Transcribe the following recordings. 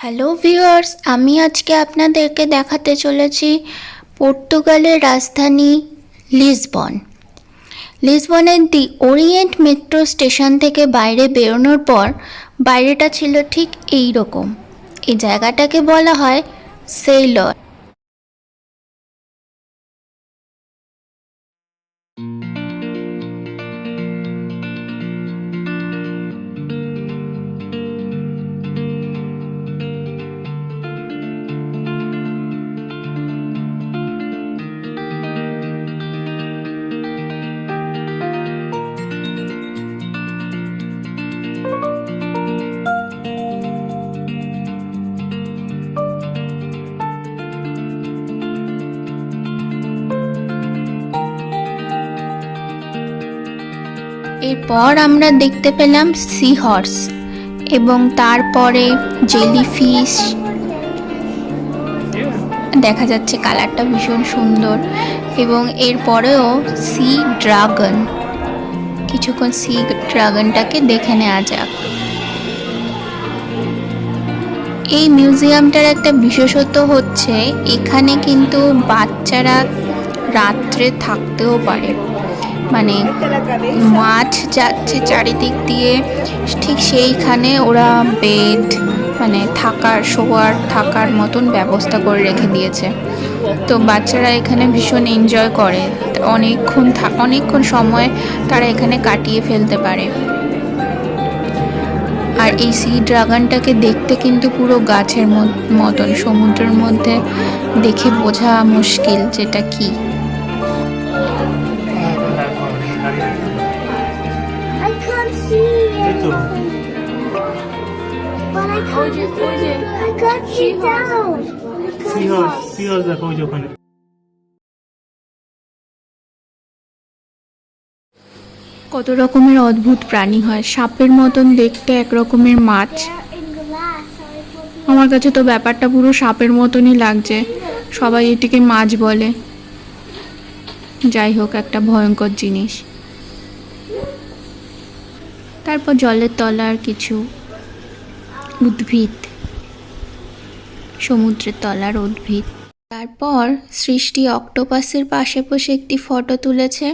Hello viewers আমি আজকে আপনাদেরকে দেখাতে চলেছি পর্তুগালের রাজধানী লিসবন। লিসবনের দি ওরিয়েন্ট মেট্রো স্টেশন থেকে বাইরে বেরোনোর পর বাইরেটা ছিল ঠিক এই রকম। এই জায়গাটাকে বলা হয় সেইলর। এরপর আমরা দেখতে পেলাম সি হর্স এবং তারপরে জেলিফিশ দেখা যাচ্ছে কালারটা ভীষণ সুন্দর এবং এরপরেও সি ড্রাগন কিছুক্ষণ সি ড্রাগনটাকে দেখে নেওয়া যাক। এই মিউজিয়ামটার একটা বিশেষত্ব হচ্ছে এখানে কিন্তু বাচ্চারা রাত্রে থাকতেও পারে। মানে মাঠ যাচ্ছে চারিদিক দিয়ে, ঠিক সেইখানে ওরা বেড মানে থাকার, শোয়ার, থাকার মতন ব্যবস্থা করে রেখে দিয়েছে। তো বাচ্চারা এখানে ভীষণ এনজয় করে। অনেকক্ষণ অনেকক্ষণ সময় তারা এখানে কাটিয়ে ফেলতে পারে। আর এই সি ড্রাগনটাকে দেখতে কিন্তু পুরো গাছের মতন, সমুদ্রের মধ্যে দেখে বোঝা মুশকিল যেটা কি। কত রকমের অদ্ভুত প্রাণী হয়। সাপের মতন দেখতে এক রকমের মাছ। আমার কাছে তো ব্যাপারটা পুরো সাপের মতনই লাগছে। সবাই এটিকে মাছ বলে। যাই হোক, একটা ভয়ঙ্কর জিনিস। তারপর জলের তলার কিছু। উদ্ভিদ, সমুদ্রের তলার উদ্ভিদ। তারপর সৃষ্টি অক্টোপাসের পাশে বসে একটি ফটো তুলেছে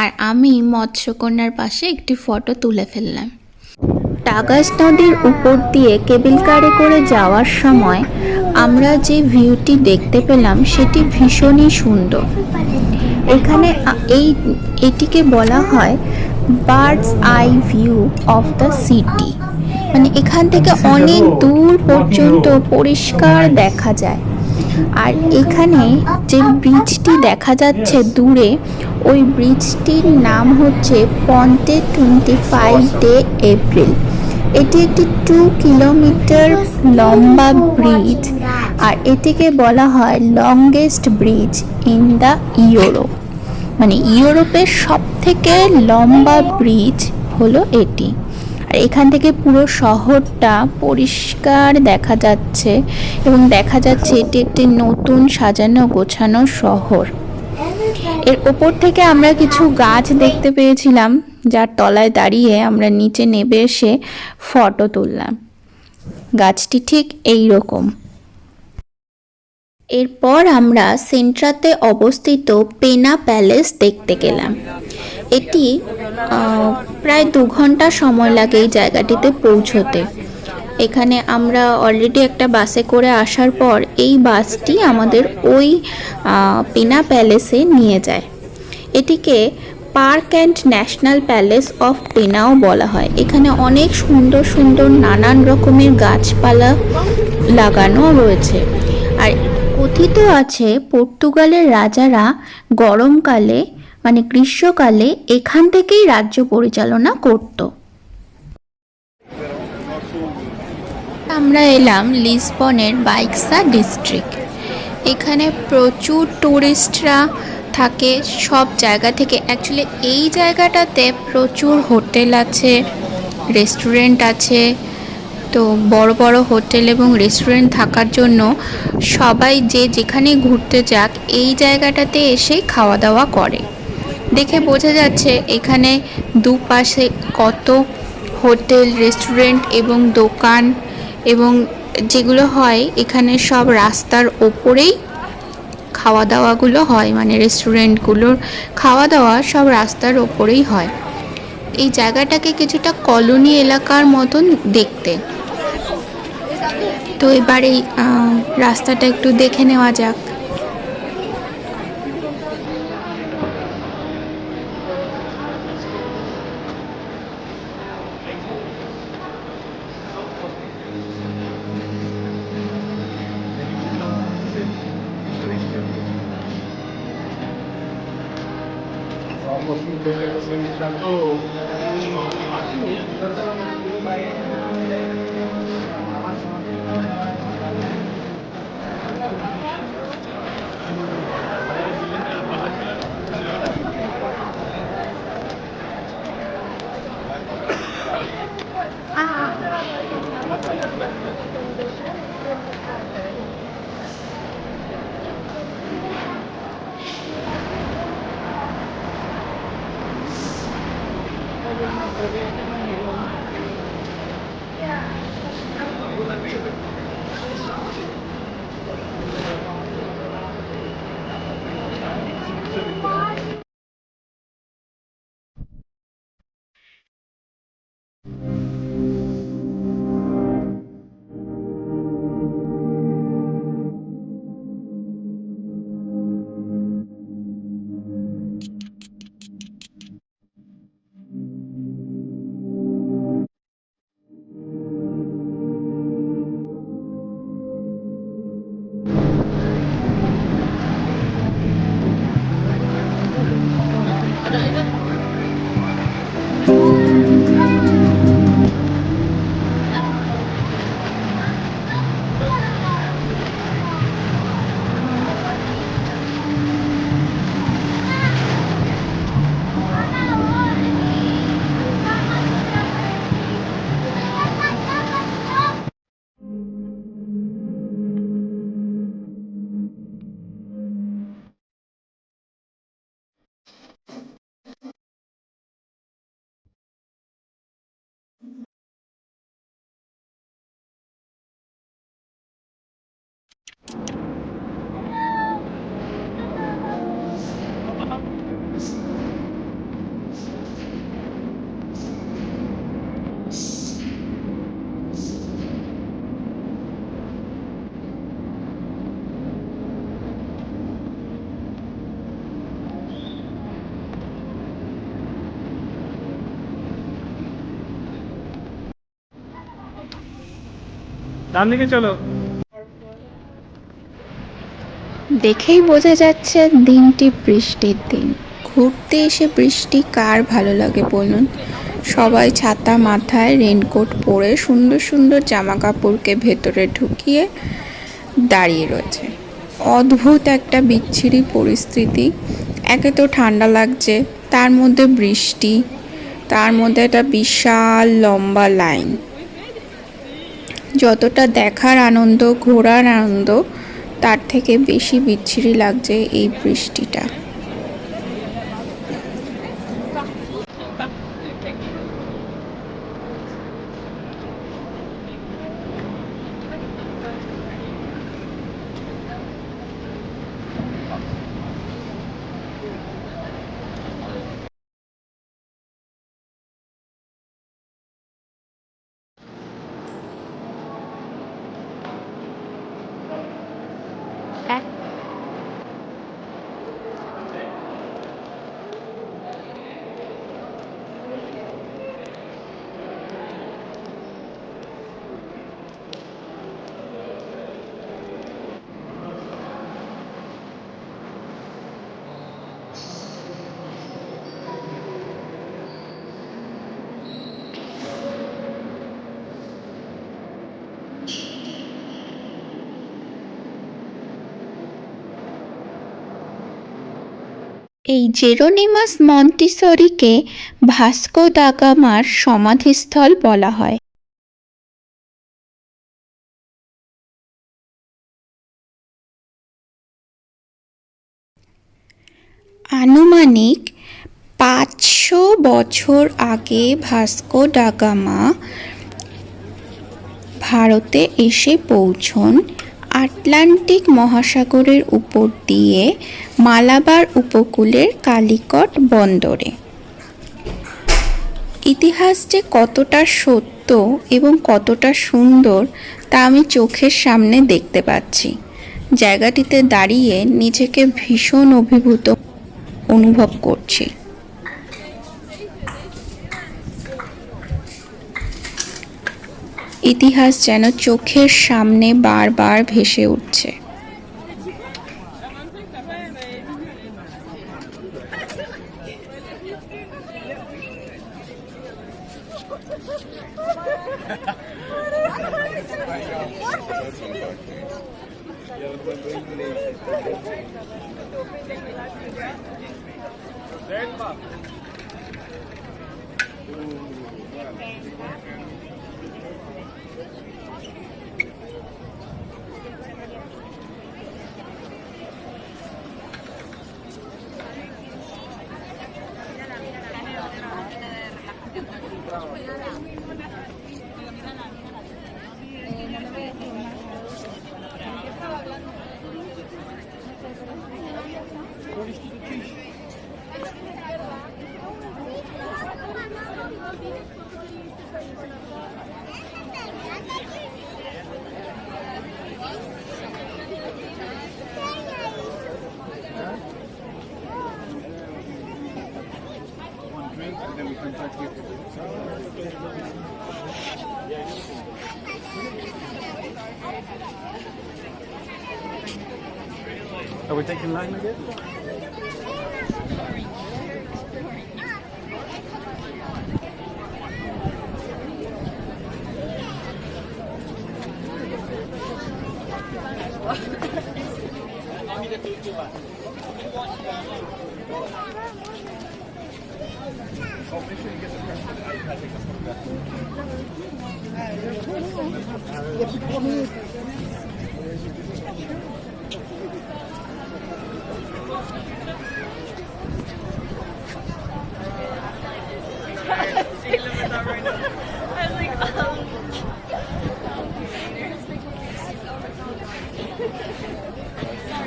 আর আমি মৎস্যকন্যার পাশে একটি ফটো তুলে ফেললাম। টাগাস নদীর উপর দিয়ে কেবিল কারে করে যাওয়ার সময় আমরা যে ভিউটি দেখতে পেলাম সেটি ভীষণই সুন্দর। এখানে এই, এটিকে বলা হয় bird's eye view of the city. মানে এখান থেকে অনেক দূর পর্যন্ত পরিষ্কার দেখা যায়। আর এখানে যে ব্রিজটি দেখা যাচ্ছে দূরে ওই ব্রিজটির নাম হচ্ছে Ponte twenty five de April এটি একটি টু কিলোমিটার লম্বা ব্রিজ আর এটিকে বলা হয় longest bridge in the Europe মানে ইউরোপের সব থেকে লম্বা ব্রিজ হলো এটি। এখান থেকে পুরো শহরটা পরিষ্কার দেখা যাচ্ছে এবং দেখা যাচ্ছে এটি একটি নতুন সাজানো গোছানো শহর। এর ওপর থেকে আমরা কিছু গাছ দেখতে পেয়েছিলাম, যার তলায় দাঁড়িয়ে আমরা নিচে নেমে এসে ফটো তুললাম। গাছটি ঠিক এই রকম। এরপর আমরা সেন্ট্রাতে অবস্থিত পেনা প্যালেস দেখতে গেলাম। এটি প্রায় দু ঘণ্টা সময় লাগে এই জায়গাটিতে পৌঁছতে। এখানে আমরা অলরেডি একটা বাসে করে আসার পর এই বাসটি আমাদের ওই পেনা প্যালেসে নিয়ে যায়। এটিকে park and national palace of Pena বলা হয়। এখানে অনেক সুন্দর সুন্দর নানান রকমের গাছপালা লাগানো রয়েছে। আর কথিত আছে, পর্তুগালের রাজারা গরমকালে মানে গ্রীষ্মকালে এখান থেকেই রাজ্য পরিচালনা করত। আমরা এলাম লিসবনের বাইকসা ডিস্ট্রিক্ট। এখানে প্রচুর টুরিস্টরা থাকে সব জায়গা থেকে। অ্যাকচুয়ালি এই জায়গাটাতে প্রচুর হোটেল আছে, রেস্টুরেন্ট আছে। তো বড় বড় হোটেল এবং রেস্টুরেন্ট থাকার জন্য সবাই যে যেখানে ঘুরতে যাক, এই জায়গাটাতে এসে খাওয়া দাওয়া করে। দেখে বোঝা যাচ্ছে এখানে দুপাশে কত হোটেল, রেস্টুরেন্ট এবং দোকান এবং যেগুলো হয় এখানে সব রাস্তার ওপরেই খাওয়া দাওয়াগুলো হয় মানে রেস্টুরেন্টগুলোর খাওয়া দাওয়া সব রাস্তার ওপরেই হয়। এই জায়গাটাকে কিছুটা কলোনি এলাকার মতন দেখতে। তো এবার এই রাস্তাটা একটু দেখে নেওয়া যাক। सांगतो ডান দিকে চলো দেখেই বোঝা যাচ্ছে দিনটি বৃষ্টির দিন। ঘুরতে এসে বৃষ্টি কার ভালো লাগে বলুন? সবাই ছাতা মাথায় রেনকোট পরে সুন্দর সুন্দর জামা কাপড়কে ভেতরে ঢুকিয়ে দাঁড়িয়ে রয়েছে। অদ্ভুত একটা বিচ্ছিরি পরিস্থিতি। একে তো ঠান্ডা লাগছে, তার মধ্যে বৃষ্টি, তার মধ্যে একটা বিশাল লম্বা লাইন। যতটা দেখার আনন্দ, ঘোরার আনন্দ তার থেকে বেশি বিচ্ছিরি লাগছে এই বৃষ্টিটা। এই জেরোনিমাস মন্টিসরিকে ভাস্কো দা গামার সমাধিস্থল বলা হয়। আনুমানিক পাঁচশো বছর আগে ভাস্কো ডা গামা ভারতে এসে পৌঁছন। আটলান্টিক মহাসাগরের উপর দিয়ে মালাবার উপকূলের কালিকট বন্দরে। ইতিহাস যে কতটা সত্য এবং কতটা সুন্দর তা আমি চোখের সামনে দেখতে পাচ্ছি। জায়গাটিতে দাঁড়িয়ে নিজেকে ভীষণ অভিভূত অনুভব করছি। ইতিহাস যেন চোখের সামনে বারবার ভেসে উঠছে। Are we taking line again?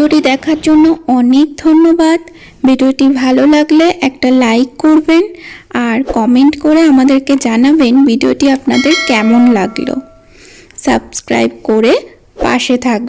ভিডিওটি দেখার জন্য অনেক ধন্যবাদ। ভিডিওটি ভালো লাগলে একটা লাইক করবেন আর কমেন্ট করে আমাদেরকে জানাবেন ভিডিওটি আপনাদের কেমন লাগল। সাবস্ক্রাইব করে পাশে থাকবেন